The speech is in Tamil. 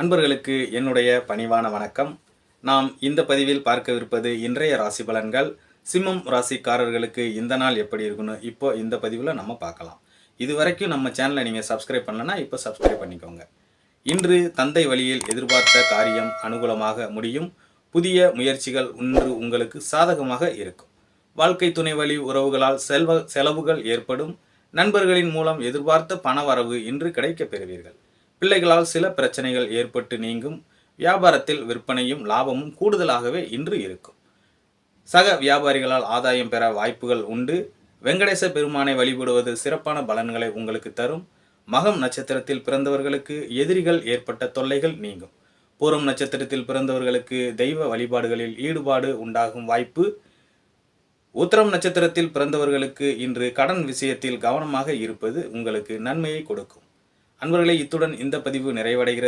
அன்பர்களுக்கு என்னுடைய பணிவான வணக்கம். நாம் இந்த பதிவில் பார்க்கவிருப்பது இன்றைய ராசி பலன்கள். சிம்மம் ராசிக்காரர்களுக்கு இந்த நாள் எப்படி இருக்குன்னு இப்போ இந்த பதிவில் நம்ம பார்க்கலாம். இது வரைக்கும் நம்ம சேனலை நீங்கள் சப்ஸ்கிரைப் பண்ணலன்னா இப்போ சப்ஸ்கிரைப் பண்ணிக்கோங்க. இன்று தந்தை வழியில் எதிர்பார்த்த காரியம் அனுகூலமாக முடியும். புதிய முயற்சிகள் இன்று உங்களுக்கு சாதகமாக இருக்கும். வாழ்க்கை துணை வழி உறவுகளால் செல்வ செலவுகள் ஏற்படும். நண்பர்களின் மூலம் எதிர்பார்த்த பணவரவு இன்று கிடைக்கப் பெறுவீர்கள். பிள்ளைகளால் சில பிரச்சனைகள் ஏற்பட்டு நீங்கும். வியாபாரத்தில் விற்பனையும் லாபமும் கூடுதலாகவே இன்று இருக்கும். சக வியாபாரிகளால் ஆதாயம் பெற வாய்ப்புகள் உண்டு. வெங்கடேச பெருமானை வழிபடுவது சிறப்பான பலன்களை உங்களுக்கு தரும். மகம் நட்சத்திரத்தில் பிறந்தவர்களுக்கு எதிரிகள் ஏற்பட்ட தொல்லைகள் நீங்கும். பூரம் நட்சத்திரத்தில் பிறந்தவர்களுக்கு தெய்வ வழிபாடுகளில் ஈடுபாடு உண்டாகும் வாய்ப்பு. உத்திரம் நட்சத்திரத்தில் பிறந்தவர்களுக்கு இன்று கடன் விஷயத்தில் கவனமாக இருப்பது உங்களுக்கு நன்மையை கொடுக்கும். அன்பர்களே இத்துடன் இந்த பதிவு நிறைவடைகிறது.